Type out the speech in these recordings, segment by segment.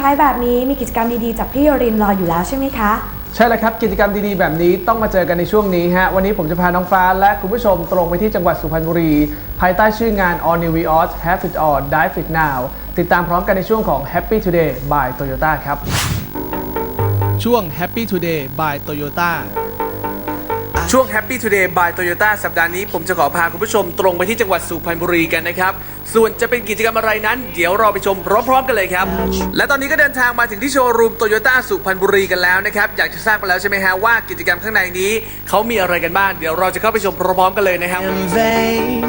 ท้ายแบบนี้มีกิจกรรมดีๆ จากพี่โยรินรออยู่แล้วใช่ไหมคะ ใช่แล้วครับกิจกรรมดีๆ แบบนี้ต้องมาเจอกันในช่วงนี้ฮะวันนี้ผมจะพาน้องฟ้าและคุณผู้ชมตรงไปที่จังหวัดสุพรรณบุรี ภายใต้ชื่องาน All New Vios Have It All Dive It Now ติดตามพร้อมกันในช่วงของ Happy Today by Toyota ครับ ช่วง Happy Today by Toyota ช่วง Happy Today by Toyota สัปดาห์นี้ผมจะขอพาคุณผู้ชมตรงไปที่จังหวัดสุพรรณบุรีกันนะครับ ส่วนจะเป็นกิจกรรมอะไรนั้น เดี๋ยวเราไปชมพร้อมๆกันเลยครับ และตอนนี้ก็เดินทางมาถึงที่โชว์รูมโตโยต้าสุพรรณบุรีกันแล้วนะครับ อยากจะทราบไปแล้วใช่ไหมฮะว่ากิจกรรมข้างในนี้เขามีอะไรกันบ้าง เดี๋ยวเราจะเข้าไปชมพร้อมๆกันเลยนะครับ in vain.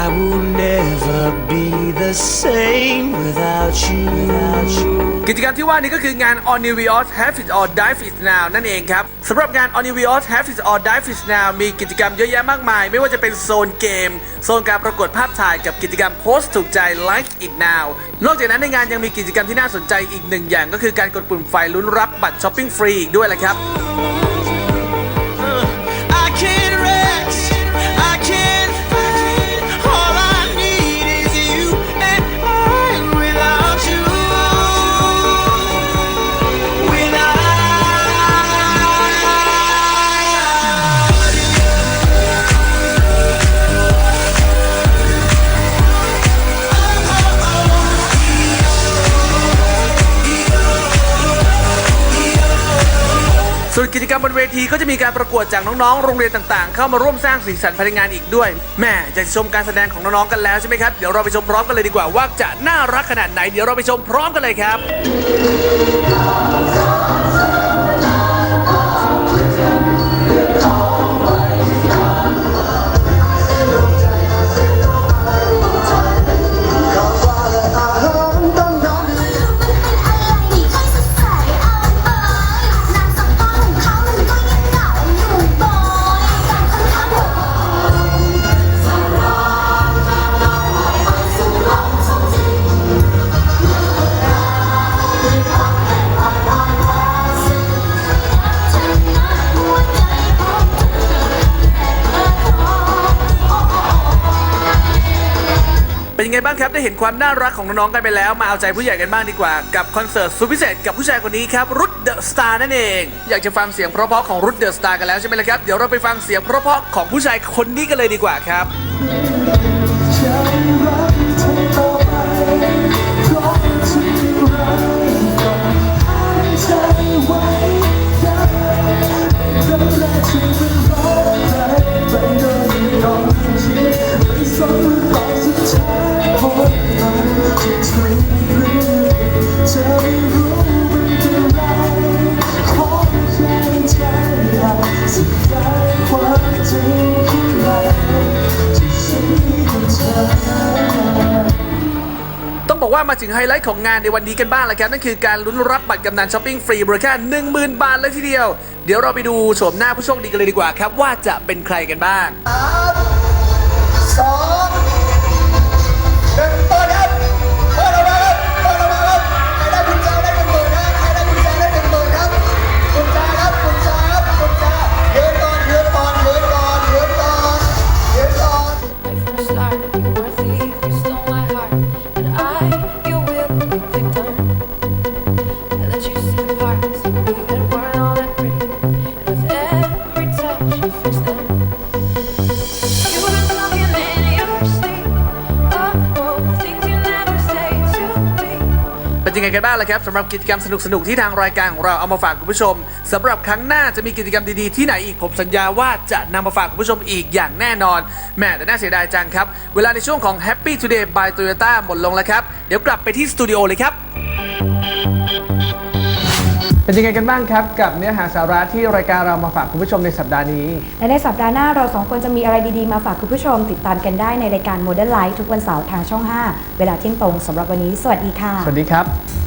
I will never be the same without you. Without you. กิจกรรมที่ว่านี้ก็คืองาน On New Vios Have It All Dive It Now นั่นเองครับสำหรับงาน On New Vios Have It All Dive It Now มีกิจกรรมเยอะแยะมากมาย ไม่ว่าจะเป็นโซนเกม โซนการประกวดภาพถ่ายกับกิจกรรมโพสต์ถูกใจ Like It Now นอกจากนั้นในงานยังมีกิจกรรมที่น่าสนใจอีกหนึ่งอย่าง ก็คือการกดปุ่มไฟลุ้นรับบัตรช้อปปิ้งฟรีอีกด้วยแหละครับ ส่วนกิจกรรมบนเวทีก็จะมีการประกวดจากน้องๆ โรงเรียนต่างๆ เข้ามาร่วมสร้างสีสันภายในงานอีกด้วยแม่จะชมการแสดงของน้องๆกันแล้วใช่ไหมครับเดี๋ยวเราไปชมพร้อมกันเลยดีกว่าว่าจะน่ารักขนาดไหนเดี๋ยวเราไปชมพร้อมกันเลยครับ ไงบ้างครับได้เห็นความน่ารักของน้องๆกันไปแล้วมาเอาใจผู้ใหญ่กันบ้างดีกว่า กับคอนเสิร์ตสุดพิเศษกับผู้ชายคนนี้ครับรุดเดอะสตาร์นั่นเอง อยากจะฟังเสียงเพราะๆของรุดเดอะสตาร์กันแล้วใช่ไหมล่ะครับเดี๋ยวเราไปฟังเสียงเพราะๆของผู้ชายคนนี้กันเลยดีกว่าครับ ต้องบอกว่ามาถึงไฮไลท์ของงานในวันนี้กันบ้างแล้วครับนั่นคือการลุ้นรับบัตรกำนันช้อปปิ้งฟรีมูลค่า10,000 บาทเลยทีเดียว เดี๋ยวเราไปดูโฉมหน้าผู้โชคดีกันเลยดีกว่าครับ ว่าจะเป็นใครกันบ้าง ยังไงกันบ้างล่ะครับสำหรับกิจกรรมสนุกๆที่ทางรายการของเราเอามาฝากคุณผู้ชมสำหรับครั้งหน้าจะมีกิจกรรมดีๆที่ไหนอีกผมสัญญาว่าจะนำมาฝากคุณผู้ชมอีกอย่างแน่นอนแหม่แต่น่าเสียดายจังครับ เวลาในช่วงของ Happy Today by Toyota หมดลงแล้วครับ เดี๋ยวกลับไปที่สตูดิโอเลยครับ เป็นยังไงกันบ้างครับ กับเนื้อหาสาระที่รายการเรามาฝากคุณผู้ชมในสัปดาห์นี้ และในสัปดาห์หน้าเราสองคนจะมีอะไรดีๆ มาฝากคุณผู้ชม ติดตามกันได้ในรายการ Modern Life ทุกวันเสาร์ทางช่อง 5 เวลาเที่ยงตรงสำหรับวันนี้ สวัสดีค่ะ สวัสดีครับ